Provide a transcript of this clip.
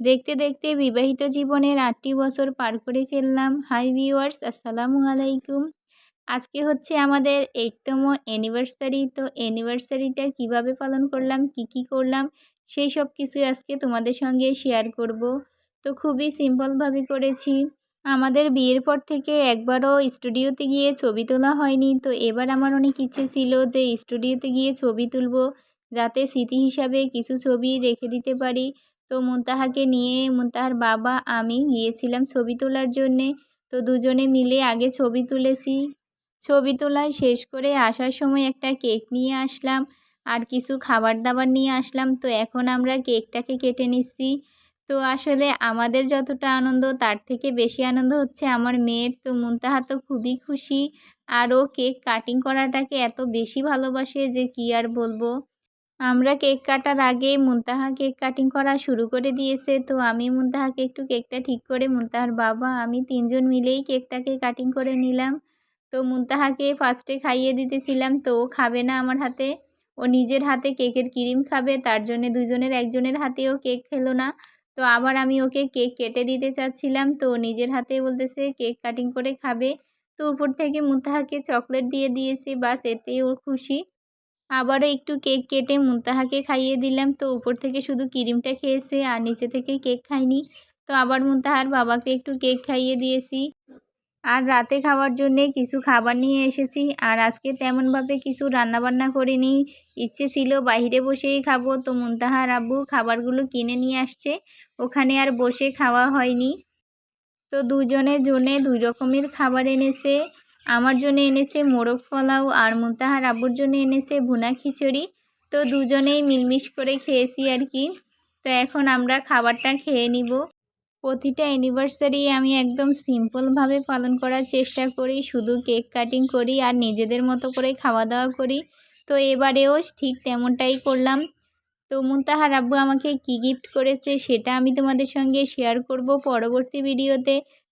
দেখতে দেখতে বিবাহিত জীবনের আটটি বছর পার করে ফেললাম। হাই ভিউয়ার্স, আসসালামু আলাইকুম। আজকে হচ্ছে আমাদের এইটতম অ্যানিভার্সারি তো অ্যানিভার্সারিটা কীভাবে পালন করলাম, কি কি করলাম, সেই সব কিছু আজকে তোমাদের সঙ্গে শেয়ার করব। তো খুবই সিম্পলভাবে করেছি। আমাদের বিয়ের পর থেকে একবারও স্টুডিওতে গিয়ে ছবি তোলা হয়নি, তো এবার আমার অনেক ইচ্ছে ছিল যে স্টুডিওতে গিয়ে ছবি তুলব, যাতে স্মৃতি হিসাবে কিছু ছবি রেখে দিতে পারি। তো মুনতাহাকে নিয়ে মুনতাহার বাবা, আমি গিয়েছিলাম ছবি তোলার জন্যে। তো দুজনে মিলে আগে ছবি তুলেছি। ছবি তোলায় শেষ করে আসার সময় একটা কেক নিয়ে আসলাম, আর কিছু খাবার দাবার নিয়ে আসলাম। তো এখন আমরা কেকটাকে কেটে নিচ্ছি। তো আসলে আমাদের যতটা আনন্দ, তার থেকে বেশি আনন্দ হচ্ছে আমার মেয়ের। তো মুনতাহা তো খুবই খুশি, আর ও কেক কাটিং করাটাকে এত বেশি ভালোবাসে যে কি আর বলব। আমরা কেক কাটার আগে মুনতাহা কেক কাটিং করা শুরু করে দিয়েছে। তো আমি মুনতাহাকে একটু কেকটা ঠিক করে, মুনতাহার বাবা, আমি তিনজন মিলেই কেকটাকে কাটিং করে নিলাম। তো মুনতাহাকে ফার্স্টে খাইয়ে দিতেছিলাম, তো ও খাবে না আমার হাতে। ও নিজের হাতে কেকের ক্রিম খাবে, তার জন্য দুজনের একজনের হাতেও কেক খেলো না। তো আবার আমি ওকে কেক কেটে দিতে চাচ্ছিলাম, তো নিজের হাতে বলতেছে, কেক কাটিং করে খাবে। তো উপর থেকে মুনতাহাকে চকলেট দিয়ে দিয়েছে, বাস এতেই ওর খুশি। আবারও একটু কেক কেটে মুনতাহাকে খাইয়ে দিলাম। তো উপর থেকে শুধু ক্রিমটা খেয়েছে আর নিচে থেকে কেক খাইনি। তো আবার মুনতাহার বাবাকে একটু কেক খাইয়ে দিয়েছি। আর রাতে খাওয়ার জন্যে কিছু খাবার নিয়ে এসেছি। আর আজকে তেমনভাবে কিছু রান্নাবান্না করিনি। ইচ্ছে ছিল বাইরে বসেই খাব। তো মুনতাহার আব্বু খাবারগুলো কিনে নিয়ে আসছে। ওখানে আর বসে খাওয়া হয়নি। তো দুজনে জনে দুই রকমের খাবার এনেছে। আমার জন্য এনেছে মোরগ পোলাও আর মুনতাহার আব্বুর জন্য এনেছে ভুনা খিচুড়ি। তো দুজনেই মিলমিশ করে খেয়েছি আর কি। তো এখন আমরা খাবারটা খেয়ে নিব। প্রতিটা অ্যানিভার্সারি আমি একদম সিম্পলভাবে পালন করার চেষ্টা করি, শুধু কেক কাটিং করি আর নিজেদের মতো করে খাওয়া দাওয়া করি। তো এবারেও ঠিক তেমনটাই করলাম। তো মুনতাহার আব্বু আমাকে কি গিফট করেছে সেটা আমি তোমাদের সঙ্গে শেয়ার করব পরবর্তী ভিডিওতে